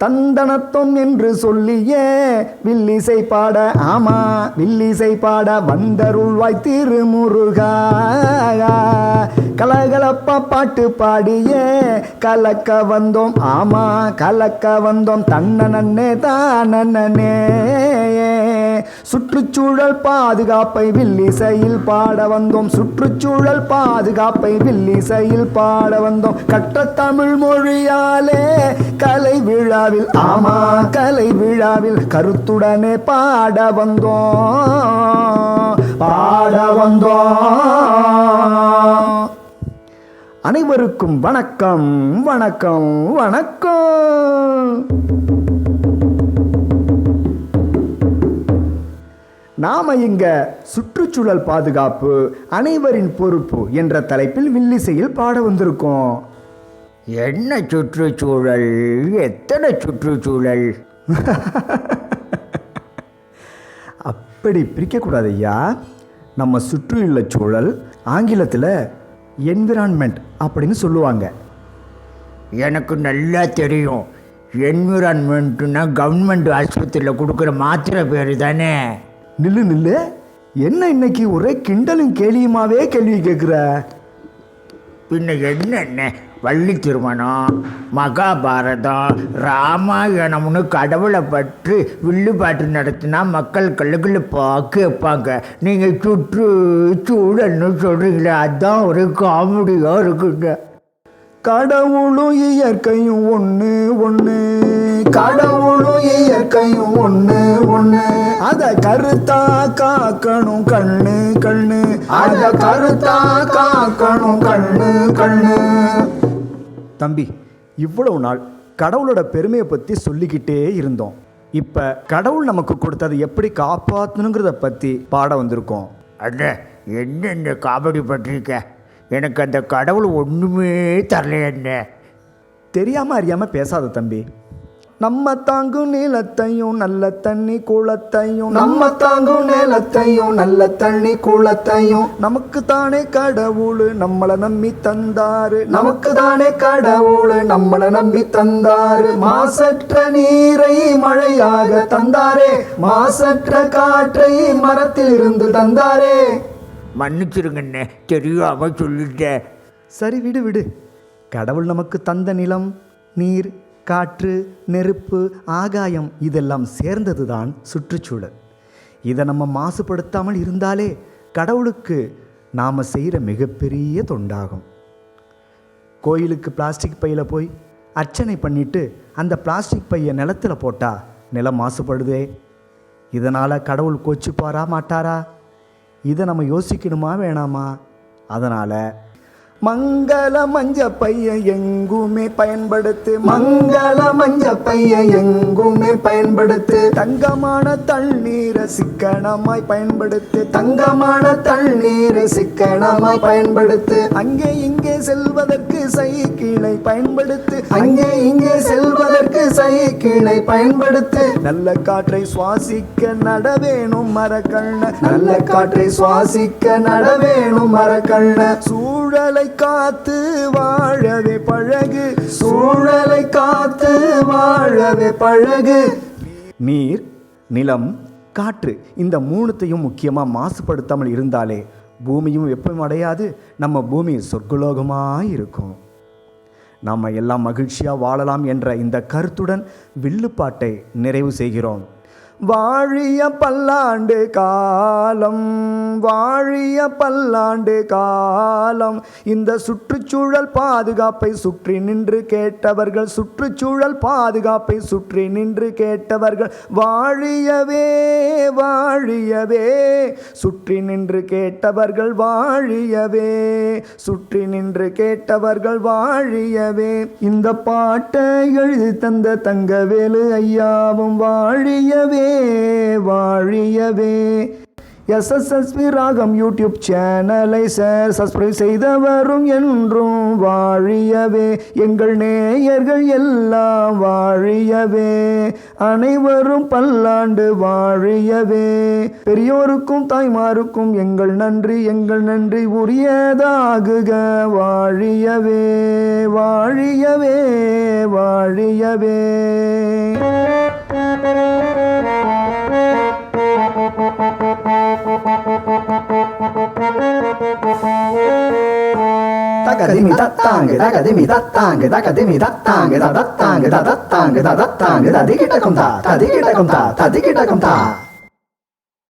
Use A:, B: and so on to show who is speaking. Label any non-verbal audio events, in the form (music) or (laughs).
A: தந்தனத்தும் என்று சொல்லியே வில்லிசை பாட ஆமா வில்லிசை பாட வந்தருள்வாய் திருமுருகா. கலகலப்பா பாட்டு பாடியே கலக்க வந்தோம் ஆமா கலக்க வந்தோம் தன்னனே தானே சுற்றுச்சூழல் பாதுகாப்பை வில்லிசையில் பாட வந்தோம். சுற்றுச்சூழல் பாதுகாப்பை வில்லிசையில் பாட வந்தோம். கற்ற தமிழ் மொழியாலே கலை விழாவில் ஆமா கலை விழாவில் கருத்துடனே பாட வந்தோம். பாட வந்தோம். அனைவருக்கும் வணக்கம் வணக்கம் வணக்கம். நாம இங்க சுற்றுச்சூழல் பாதுகாப்பு அனைவரின் பொறுப்பு என்ற தலைப்பில் வில்லிசையில் பாட வந்திருக்கோம்.
B: என்ன சுற்றுச்சூழல்? எத்தனை சுற்றுச்சூழல்? (laughs)
A: அப்படி பிரிக்கக்கூடாது ஐயா நம்ம சுற்றியுள்ள சூழல் ஆங்கிலத்தில் என்விரான்மெண்ட் அப்படின்னு சொல்லுவாங்க.
B: எனக்கு நல்லா தெரியும். என்விரான்மெண்ட்னா கவர்மெண்ட் ஆஸ்பத்திரியில் கொடுக்குற மாத்திரை பேர் தானே.
A: நில்லு நில்லு. என்ன இன்னைக்கு ஒரே கிண்டலும் கேலியுமாவே கேள்வி கேட்குற?
B: பின்ன என்னென்ன? வள்ளி திருமணம் மகாபாரதம் ராமாயணம்னு கடவுளை பற்றி வில்லுப்பாட்டு நடத்தினா மக்கள் கல்லுக்குள்ள வைப்பாங்க. நீங்கள் சுற்று சூழல்னு சொல்கிறீங்களே அதான் ஒரு காமெடியாக இருக்குங்க.
A: கடவுளும் இயற்கையும் ஒன்று ஒன்று கடவுளும் இயற்கையும் ஒன்று ஒன்று அத கருத்தா காக்கணும் கண்ணு கண்ணு. அத கருத்தா காக்கணும் கண்ணு கண்ணு. தம்பி இவ்வளவு நாள் கடவுளோட பெருமையை பற்றி சொல்லிக்கிட்டே இருந்தோம். இப்போ கடவுள் நமக்கு கொடுத்ததை எப்படி காப்பாற்றணுங்கிறத பற்றி பாட வந்திருக்கோம்.
B: அண்ணே என்னென்ன காமெடி பண்ணிருக்க எனக்கு அந்த கடவுள் ஒன்றுமே தரல என்ன
A: தெரியாம அறியாம பேசாத தம்பி. நம்ம தாங்கும் நிலத்தையும் நல்ல தண்ணி குளத்தையும். நம்ம தாங்கும் நிலத்தையும் நல்ல தண்ணி குளத்தையும். நமக்கு தானே கடவுள் நம்மள நம்பி தந்தாரு. நமக்கு தானே கடவுள் நம்மள நம்பி தந்தாரு. மாசற்ற நீரை மழையாக தந்தாரே. மாசற்ற காற்றை மரத்தில் இருந்து தந்தாரே.
B: மன்னிச்சிருங்கண்ணே தெரியாம சொல்லிட்டேன்.
A: சரி விடு விடு. கடவுள் நமக்கு தந்த நிலம் நீர் காற்று நெருப்பு ஆகாயம் இதெல்லாம் சேர்ந்தது தான் சுற்றுச்சூழல். இதை நம்ம மாசுபடுத்தாமல் இருந்தாலே கடவுளுக்கு நாம் செய்கிற மிகப்பெரிய தொண்டாகும். கோயிலுக்கு பிளாஸ்டிக் பையில் போய் அர்ச்சனை பண்ணிட்டு அந்த பிளாஸ்டிக் பையை நிலத்தில் போட்டால் நிலம் மாசுபடுதே. இதனால் கடவுள் கோச்சிப்பாரா மாட்டாரா? இதை நம்ம யோசிக்கணுமா வேணாமா? அதனால் மங்கள மஞ்ச பைய எங்குமே பயன்படுத்து. மங்கள மஞ்ச பைய எங்குமே பயன்படுத்து. தங்கமான தண்ணீரை சிக்கனமாய் பயன்படுத்து. தங்கமான தண்ணீரை சிக்கனமாய் பயன்படுத்து. அங்கே இங்கே செல்வதற்கு சைக்கிளை பயன்படுத்து. அங்கே இங்கே செல்வதற்கு சைக்கிளை பயன்படுத்து. நல்ல காற்றை சுவாசிக்க நடவேணும் மரக்கண்ண. நல்ல காற்றை சுவாசிக்க நடவேணும் மரக்கண்ண. சூழலை காத்து வாழவே பழகு. சூழலை காத்து வாழவே பழகு. நீர் நிலம் காற்று இந்த மூணுத்தையும் முக்கியமாக மாசுபடுத்தாமல் இருந்தாலே பூமியும் வெப்பம் அடையாது. நம்ம பூமி சொர்க்குலோகமாக இருக்கும். நாம் எல்லாம் மகிழ்ச்சியாக வாழலாம் என்ற இந்த கருத்துடன் வில்லுப்பாட்டை நிறைவு செய்கிறோம். வாழிய பல்லாண்டு காலம் வாழிய பல்லாண்டு காலம். இந்த சுற்றுச்சூழல் பாதுகாப்பை சுற்றி நின்று கேட்டவர்கள் சுற்றுச்சூழல் பாதுகாப்பை சுற்றி நின்று கேட்டவர்கள் வாழியவே வாழியவே. சுற்றி நின்று கேட்டவர்கள் வாழியவே. சுற்றி நின்று கேட்டவர்கள் வாழியவே. இந்த பாட்டை எழுதி தந்த தங்கவேலு ஐயாவும் வாழியவே. வாழியவே. எஸ்எஸ்எஸ்பி ராகம் யூடியூப் சேனலை சார் சப்ஸ்கிரைப் செய்தவரும் என்றும் வாழியவே. எங்கள் நேயர்கள் எல்லாம் வாழியவே. அனைவரும் பல்லாண்டு வாழியவே. பெரியோருக்கும் தாய்மாருக்கும் எங்கள் நன்றி எங்கள் நன்றி உரியதாகுக. வாழியவே வாழியவே வாழியவே.
C: 다가디미 다땅게 다가디미 다땅게 다가디미 다땅게 다다땅게 다다땅게 다다땅게 다디기다컴다 다디기다컴다 다디기다컴다.